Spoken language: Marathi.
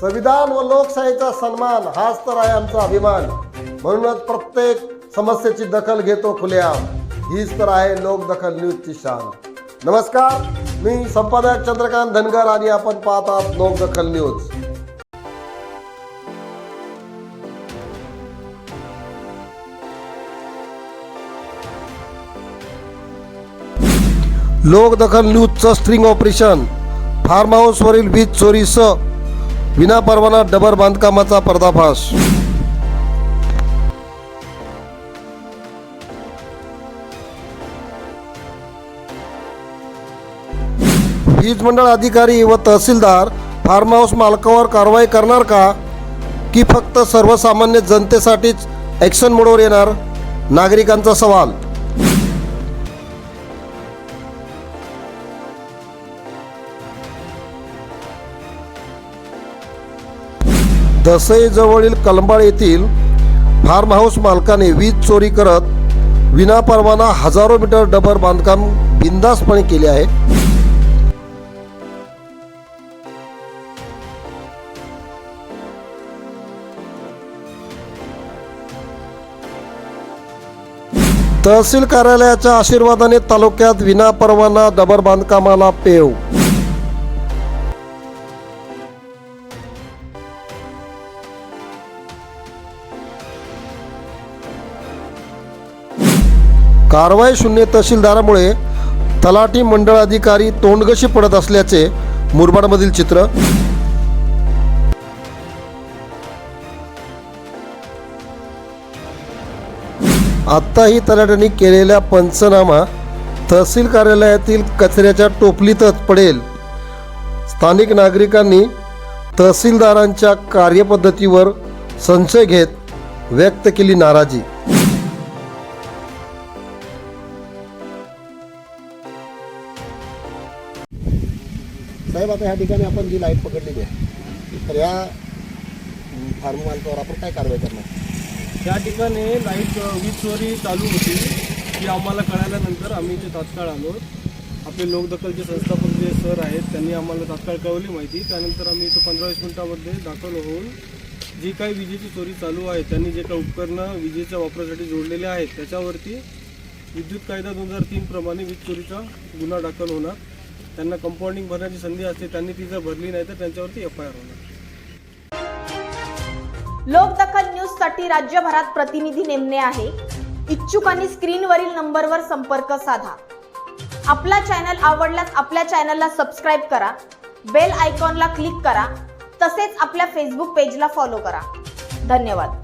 संविधान व लोकशाहीचा सन्मान हाच तर आहे आमचा अभिमान. म्हणूनच प्रत्येक समस्येची दखल घेतो खुलेआम. हीच तर आहे लोकदखल न्यूजची शान. नमस्कार मी संपादक चंद्रकांत धनगर आणि आपण पाहत आहात लोकदखल न्यूज. लोकदखल न्यूजचं स्ट्रिंग ऑपरेशन. फार्म हाऊसवरील वीज चोरीचं विनापरवाना डबर बांधकामाचा पर्दाफाश. वीज मंडळ अधिकारी व तहसीलदार फार्म हाऊस मालकावर कारवाई करणार का? की फक्त सर्वसामान्य जनतेसाठीच ॲक्शन मोडवर येणार? नागरिकांचा सवाल. दसईजवळील कलंबाळ येथील फार्म हाऊस मालकाने वीज चोरी करत विनापरवाना हजारो मीटर डबर बांधकाम बिंदासपणे केले आहे. तहसील कार्यालयाच्या आशीर्वादाने तालुक्यात विनापरवाना डबर बांधकामाला पेव कारवाई शून्य तहसीलदारामुळे तलाठी मंडळ अधिकारी तोंडगशी पडत असल्याचे मुरबाडमधील चित्र. आत्ताही तलाठ्यांनी केलेला पंचनामा तहसील कार्यालयातील कचऱ्याच्या टोपलीतच पडेल. स्थानिक नागरिकांनी तहसीलदारांच्या कार्यपद्धतीवर संशय घेत व्यक्त केली नाराजी. साहेब आता ह्या ठिकाणी आपण जी लाइट पकडलेली आहे तर या फार्म मालकावर आपण काय कारवाई करणार? त्या ठिकाणी लाइट वीज चोरी चालू होती ती आम्हाला कळाल्यानंतर आम्ही इथे तात्काळ आलो. आपले लोकदखलचे संस्थापक जे सर आहेत त्यांनी आम्हाला तात्काळ कळवली माहिती. त्यानंतर आम्ही इथं पंधरा वीस मिनिटामध्ये दाखल होऊन जी काही विजेची चोरी चालू आहे त्यांनी जे काही उपकरणं विजेच्या वापरासाठी जोडलेले आहेत त्याच्यावरती विद्युत कायदा दोन हजार तीनप्रमाणे वीज चोरीचा गुन्हा दाखल होणार. त्यांना कंपाऊंडिंग भरण्याची संधी असते त्यांनी ती जर भरली नाही तर त्यांच्यावरती एफ आय आर होणार. लोकदखल न्यूजसाठी राज्यभरात प्रतिनिधी नेमणे आहे. इच्छुकांनी स्क्रीनवरील नंबरवर संपर्क साधा. आपला चॅनल आवडल्यास आपल्या चॅनलला सबस्क्राईब करा. बेल आयकॉनला क्लिक करा. तसेच आपल्या फेसबुक पेजला फॉलो करा. धन्यवाद.